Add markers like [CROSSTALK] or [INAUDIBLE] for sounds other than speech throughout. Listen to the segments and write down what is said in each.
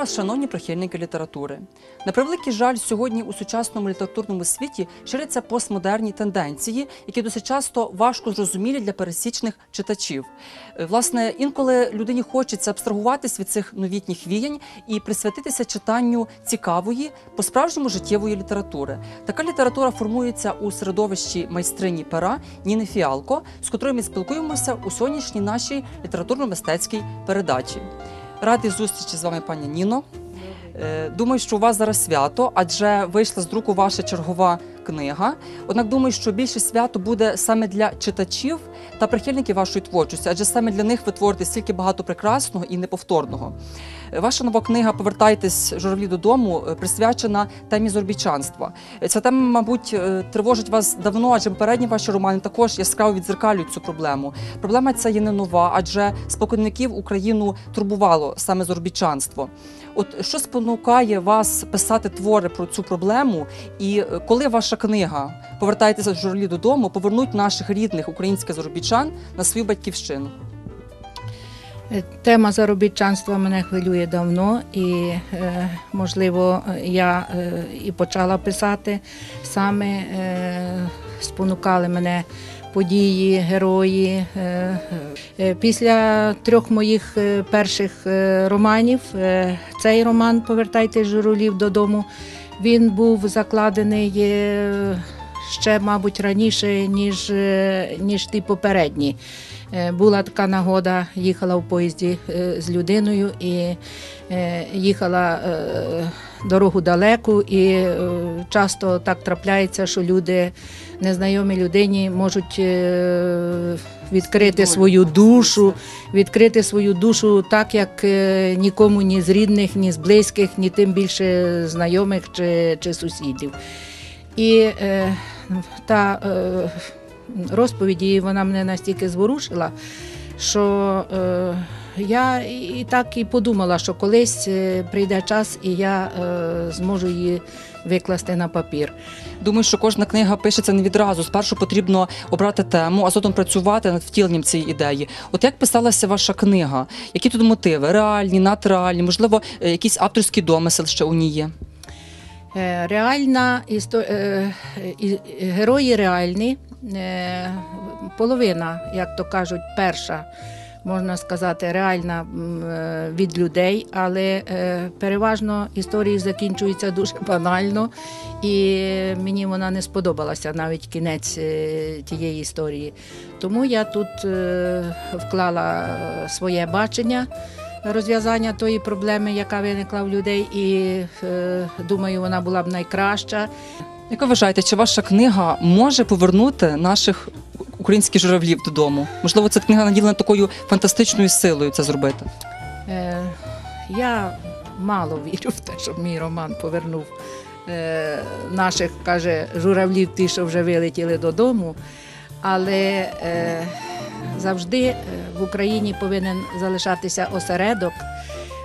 Вас, шановні прихильники літератури. На превеликий жаль, сьогодні у сучасному літературному світі ширяться постмодерні тенденції, які досить часто важко зрозумілі для пересічних читачів. Е, Власне, інколи людині хочеться абстрагуватись від цих новітніх віянь і присвятитися читанню цікавої, по-справжньому життєвої літератури. Така література формується у середовищі майстрині пера Ніни Фіалко, з котрою ми спілкуємося у сьогоднішній нашій літературно-мистецькій передачі. Радий зустрічі з вами, пані Ніно. Е, Думаю, що у вас зараз свято, адже вийшла з друку ваша чергова книга. Однак думаю, що більше свято буде саме для читачів та прихильників вашої творчості, адже саме для них ви творите стільки багато прекрасного і неповторного. Ваша нова книга Повертайтесь журавлі додому е, присвячена темі зорбічанства. Е, Ця тема, мабуть, е, тривожить вас давно, адже попередні ваші романи також яскраво відзеркалюють цю проблему. Проблема ця є не нова, адже споконвіків Україну турбувало саме зорбічанство. От що спонукає вас писати твори про цю проблему, і коли ваша книга Повертайтеся з журавлі додому, повернуть наших рідних українських заробітчан на свою батьківщину? Е, Тема заробітчанства мене хвилює давно, і е, можливо я е, і почала писати саме спонукали мене події, герої. Після трьох моїх перших романів цей роман Повертайте журолів додому. Він був закладений е, ще, мабуть, раніше, ніж, е, ніж ті попередні. Е, Була така нагода, їхала в поїзді з людиною і їхала дорогу далеку, і часто так трапляється, що люди, незнайомі людині, можуть відкрити свою душу, відкрити свою душу так, як е, нікому ні з рідних, ні з близьких, ні тим більше знайомих чи, чи сусідів. І е, та е, розповідь її вона мене настільки зворушила, що е, я і так і подумала, що колись е, прийде час, і я е, зможу її викласти на папір. Думаю, що кожна книга пишеться не відразу. Спершу потрібно обрати тему, а згодом працювати над втіленням цієї ідеї. От як писалася ваша книга? Які тут мотиви? Реальні, надреальні, можливо, е, якийсь авторський домисел ще у ній є? Е, Реальна істо... е, герої реальні, половина, як то кажуть, перша. Можна сказати, реальна е, від людей, але е, переважно історії закінчуються дуже [LAUGHS] банально, і мені вона не сподобалася навіть кінець е, тієї історії. Тому я тут е, вклала е, своє бачення розв'язання тої проблеми, яка виникла в людей, і е, думаю, вона була б найкраща. Як ви вважаєте, чи ваша книга може повернути наших українських журавлів додому? Можливо, ця книга наділена такою фантастичною силою це зробити? Е, я мало вірю в те, щоб мій роман повернув е, наших, каже, журавлів, ті, що вже вилетіли додому. Але е, завжди е, в Україні повинен залишатися осередок,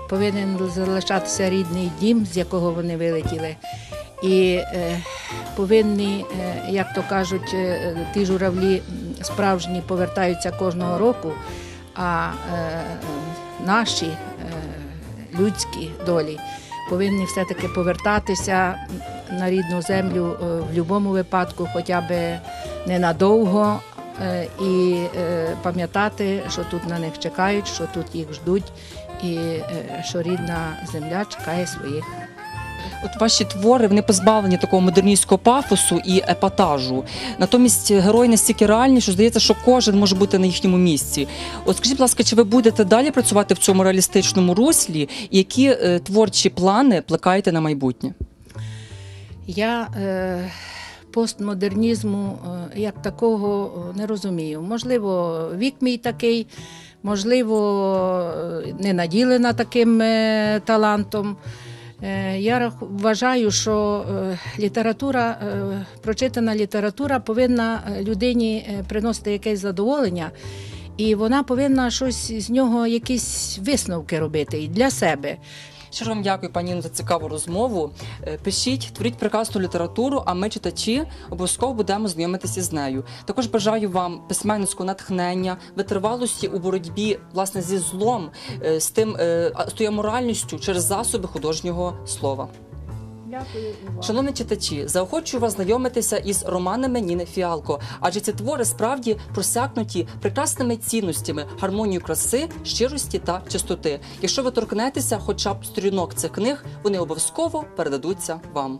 повинен залишатися рідний дім, з якого вони вилетіли. І е, повинні, е, як то кажуть, е, ті журавлі справжні повертаються кожного року, а наші людські долі повинні все-таки повертатися на рідну землю в будь-якому випадку, хоча б ненадовго, і пам'ятати, що тут на них чекають, що тут їх ждуть, і що рідна земля чекає своїх. От ваші твори вони позбавлені такого модерністського пафосу і епатажу. Натомість герої настільки реальні, що здається, що кожен може бути на їхньому місці. От скажіть, будь ласка, чи ви будете далі працювати в цьому реалістичному руслі? Які е, творчі плани плекаєте на майбутнє? Я е, постмодернізму е, як такого е, не розумію. Можливо, вік мій такий, можливо, е, не наділена таким талантом. Е, Я вважаю, що е, література, е, прочитана література повинна людині приносити якесь задоволення, і вона повинна щось з нього, якісь висновки робити і для себе. Щиро вам дякую, пані Інно, за цікаву розмову. Е, Пишіть, творіть прекрасну літературу, а ми, читачі, обов'язково будемо знайомитися з нею. Також бажаю вам письменницького натхнення, витривалості у боротьбі власне зі злом, е, з тим е, з тою моральністю через засоби художнього слова. Дякую і. Шановні читачі, заохочую вас знайомитися із романами Ніни Фіалко, адже ці твори справді просякнуті прекрасними цінностями, гармонією краси, щирості та чистоти. Якщо ви торкнетеся хоча б сторінок цих книг, вони обов'язково передадуться вам.